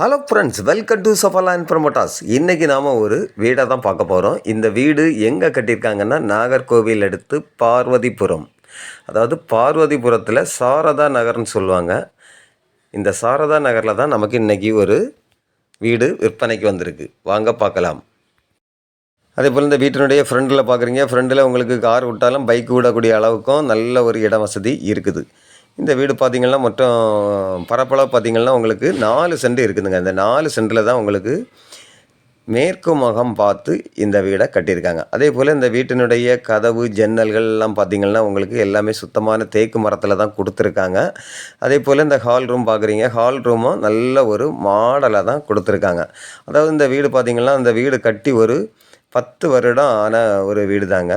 Hello friends welcome to சஃபலான் promoters இன்றைக்கி நாம் ஒரு வீடை தான் பார்க்க போகிறோம் இந்த வீடு எங்கே கட்டியிருக்காங்கன்னா நாகர்கோவில் அடுத்து பார்வதிபுரம். அதாவது பார்வதிபுரத்தில் சாரதா நகர்னு சொல்லுவாங்க. இந்த சாரதா நகரில் தான் நமக்கு இன்றைக்கி ஒரு வீடு விற்பனைக்கு வந்திருக்கு. வாங்க பார்க்கலாம். அதே போல் இந்த வீட்டினுடைய ஃப்ரெண்டில் பார்க்குறீங்க ஃப்ரெண்டில் உங்களுக்கு கார் விட்டாலும் பைக் விடக்கூடிய அளவுக்கும் நல்ல ஒரு இட வசதி இருக்குது. இந்த வீடு பார்த்திங்கன்னா மொத்தம் பரப்பளவு பார்த்திங்கன்னா உங்களுக்கு நாலு சென்ட் இருக்குதுங்க. இந்த நாலு சென்டில் தான் உங்களுக்கு மேற்கு முகம் பார்த்து இந்த வீடை கட்டியிருக்காங்க. அதே போல் இந்த வீட்டினுடைய கதவு ஜன்னல்கள் எல்லாம் பார்த்திங்கன்னா உங்களுக்கு எல்லாமே சுத்தமான தேக்கு மரத்தில் தான் கொடுத்துருக்காங்க. அதே போல் இந்த ஹால் ரூம் பார்க்குறீங்க ஹால் ரூமும் நல்ல ஒரு மாடலாக தான் கொடுத்துருக்காங்க. அதாவது இந்த வீடு பார்த்திங்கன்னா இந்த வீடு கட்டி ஒரு பத்து வருடம் ஆன ஒரு வீடு தாங்க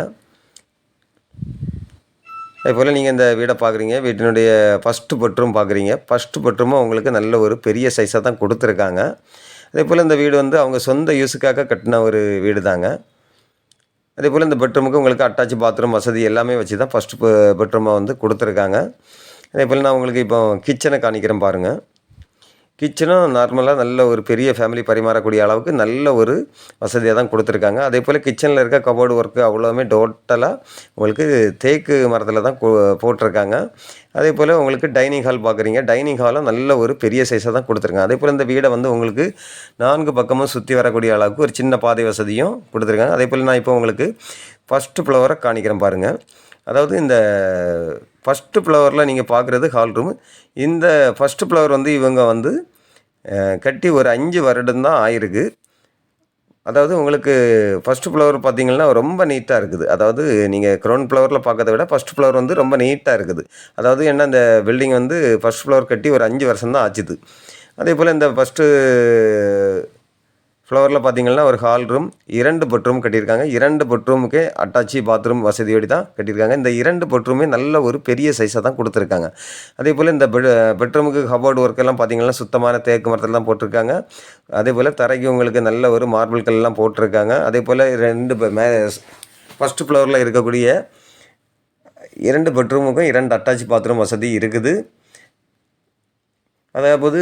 போல் நீங்கள் இந்த வீடை பார்க்குறீங்க வீட்டினுடைய ஃபஸ்ட்டு பெட்ரூம் பார்க்குறீங்க ஃபஸ்ட்டு பெட்ரூமும் உங்களுக்கு நல்ல ஒரு பெரிய சைஸாக தான் கொடுத்துருக்காங்க. அதே போல் இந்த வீடு வந்து அவங்க சொந்த யூஸுக்காக கட்டின ஒரு வீடு தாங்க அதே போல் இந்த பெட்ரூமுக்கு உங்களுக்கு அட்டாச் பாத்ரூம் வசதி எல்லாமே வச்சு தான் ஃபஸ்ட்டு பெட்ரூமாக வந்து கொடுத்துருக்காங்க. அதே போல் நான் உங்களுக்கு இப்போ கிச்சனை காணிக்கிறேன் பாருங்கள் கிச்சனும் நார்மலாக நல்ல ஒரு பெரிய ஃபேமிலி பரிமாறக்கூடிய அளவுக்கு நல்ல ஒரு வசதியாக தான் கொடுத்துருக்காங்க. அதே போல் கிச்சனில் இருக்க கபோர்டு ஒர்க்கு அவ்வளோவுமே டோட்டலாக உங்களுக்கு தேக்கு மரத்தில் தான் போட்டிருக்காங்க. அதே போல் உங்களுக்கு டைனிங் ஹால் பார்க்குறீங்க டைனிங் ஹாலும் நல்ல ஒரு பெரிய சைஸாக தான் கொடுத்துருக்காங்க. அதே போல் இந்த வீடை வந்து உங்களுக்கு நான்கு பக்கமும் சுற்றி வரக்கூடிய அளவுக்கு ஒரு சின்ன பாதை வசதியும் கொடுத்துருக்காங்க. அதே போல் நான் இப்போ உங்களுக்கு ஃபஸ்ட்டு ஃப்ளவரை காணிக்கிறேன் பாருங்கள் அதாவது இந்த ஃபஸ்ட்டு ஃப்ளவரில் நீங்கள் பார்க்குறது ஹால் ரூம் இந்த ஃபஸ்ட்டு ஃப்ளவர் வந்து இவங்க வந்து கட்டி ஒரு அஞ்சு வருடம் தான் ஆயிருக்கு. அதாவது உங்களுக்கு ஃபஸ்ட்டு ஃப்ளவர் பார்த்திங்கன்னா ரொம்ப நீட்டாக இருக்குது. அதாவது நீங்கள் க்ரௌண்ட் ஃப்ளவரில் பார்க்கறத விட ஃபஸ்ட் ஃப்ளவர் வந்து ரொம்ப நீட்டாக இருக்குது. அதாவது என்ன இந்த பில்டிங் வந்து ஃபஸ்ட் ஃப்ளவர் கட்டி ஒரு அஞ்சு வருஷம் தான் ஆச்சுது. அதே போல் இந்த ஃபஸ்ட்டு ஃப்ளவரில் பார்த்தீங்கன்னா ஒரு ஹால் ரூம் இரண்டு பெட்ரூம் கட்டியிருக்காங்க. இரண்டு பெட்ரூமுக்கே அட்டாச்சி பாத்ரூம் வசதியோடு தான் கட்டியிருக்காங்க. இந்த இரண்டு பெட்ரூமே நல்ல ஒரு பெரிய சைஸாக தான் கொடுத்துருக்காங்க. அதே போல் இந்த பெட் பெட்ரூமுக்கு ஹபோர்டு ஒர்க்கெல்லாம் பார்த்தீங்கன்னா சுத்தமான தேக்கு மரத்தில் தான் போட்டிருக்காங்க. அதே போல் தரைக்கு உங்களுக்கு நல்ல ஒரு மார்பிள் கல்லாம் போட்டிருக்காங்க. அதே போல் ரெண்டு மே ஃபஸ்ட் ஃப்ளோரில் இருக்கக்கூடிய இரண்டு பெட்ரூமுக்கும் இரண்டு அட்டாச் பாத்ரூம் வசதி இருக்குது. அதாவது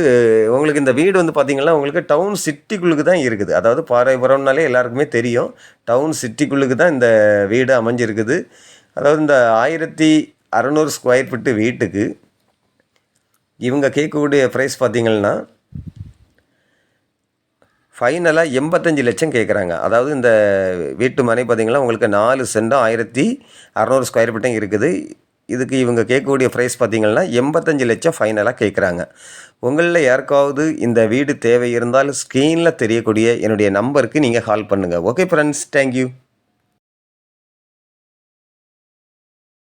உங்களுக்கு இந்த வீடு வந்து பார்த்திங்கன்னா உங்களுக்கு டவுன் சிட்டிக்குள்ளுக்கு தான் இருக்குது. அதாவது பாறைபுரம்னாலே எல்லாருக்குமே தெரியும். டவுன் சிட்டிக்குள்ளுக்கு தான் இந்த வீடு அமைஞ்சிருக்குது. அதாவது இந்த ஆயிரத்தி அறநூறு ஸ்கொயர் ஃபீட்டு வீட்டுக்கு இவங்க கேட்கக்கூடிய ப்ரைஸ் பார்த்திங்கன்னா ஃபைனலாக எண்பத்தஞ்சு லட்சம் கேட்குறாங்க. அதாவது இந்த வீட்டு மனை பார்த்திங்கன்னா உங்களுக்கு நாலு சென்டும் ஆயிரத்தி அறநூறு ஸ்கொயர் ஃபீட்டும் இருக்குது. இதுக்கு இவங்க கேட்கக்கூடிய ப்ரைஸ் பார்த்திங்கன்னா எண்பத்தஞ்சு லட்சம் ஃபைனலாக கேட்குறாங்க. உங்களில் யாருக்காவது இந்த வீடு தேவை இருந்தால் ஸ்க்ரீனில் தெரியக்கூடிய என்னுடைய நம்பருக்கு நீங்கள் கால் பண்ணுங்கள் ஓகே ஃப்ரெண்ட்ஸ் தேங்க்யூ